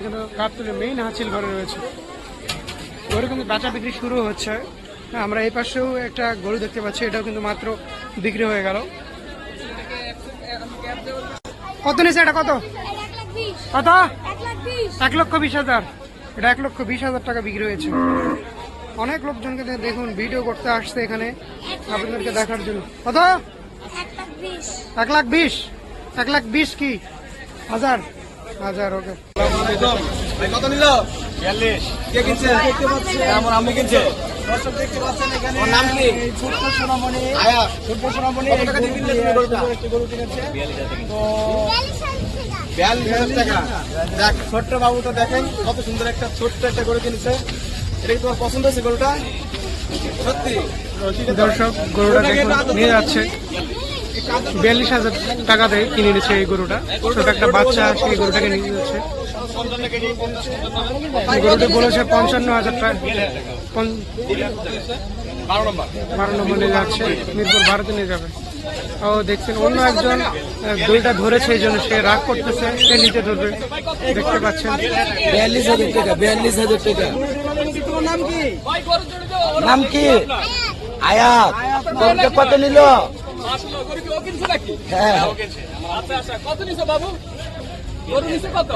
কিন্তু কাপ্তুলের মেইন হাসিল ঘরে রয়েছে। গরু কিন্তু বেচা বিক্রি শুরু হচ্ছে। হ্যাঁ, আমরা এই পাশেও একটা গরু দেখতে পাচ্ছি এটাও কিন্তু মাত্র বিক্রি হয়ে গেল। কত নিয়েছে এটা? কত? কত? এক লক্ষ বিশ হাজার। এটা এক লক্ষ বিশ হাজার টাকা বিক্রি হয়েছে। অনেক লোকজনকে দেখুন ভিডিও করতে আসছে এখানে আপনাদেরকে দেখার জন্য। কত? এক লাখ বিশ? এক লাখ বিশ কি? হাজার। হাজার ওকে। কত নিল? বিয়াল্লিশ। কে কিনছে? আমার আম্মু কিনছে। দর্শক দেখতে পাচ্ছেন এখানে ওর নাম কি? ছোট্ট সোনামণি। আয়া। সোনামণি কিনেছে। তো বিয়াল্লিশ হাজার টাকা। দেখ ছোট্ট বাবুটা দেখেন কত সুন্দর একটা ছোট্ট একটা গরু কিনেছে। এটা কি তোমার পছন্দ হয়েছে গরুটা? সত্যি। দর্শক গরুটা দেখুন নিয়ে যাচ্ছে। বিয়াল্লিশ হাজার টাকা দিয়ে কিনে নিচ্ছে এই গরুটা। ছোট একটা বাচ্চা সেই গরুটাকে নিয়ে যাচ্ছে। গরুটি বলেছে পঞ্চান্ন হাজার টাকা বারো নম্বর নিয়ে যাচ্ছে। মিরপুর ভারতে নিয়ে যাবে। ও দেখছেন, অন্য একজন দড়িটা ধরেছে, এই জন্য সে রাগ করতেছে। সে নিচে ধরবে। দেখতে পাচ্ছেন। বিয়াল্লিশ হাজার টাকা, বিয়াল্লিশ হাজার টাকা। নাম কি? নাম কি আয়াত কত নিল? হ্যাঁ। আচ্ছা আচ্ছা কত নিছো বাবু? গরু নিছো কত?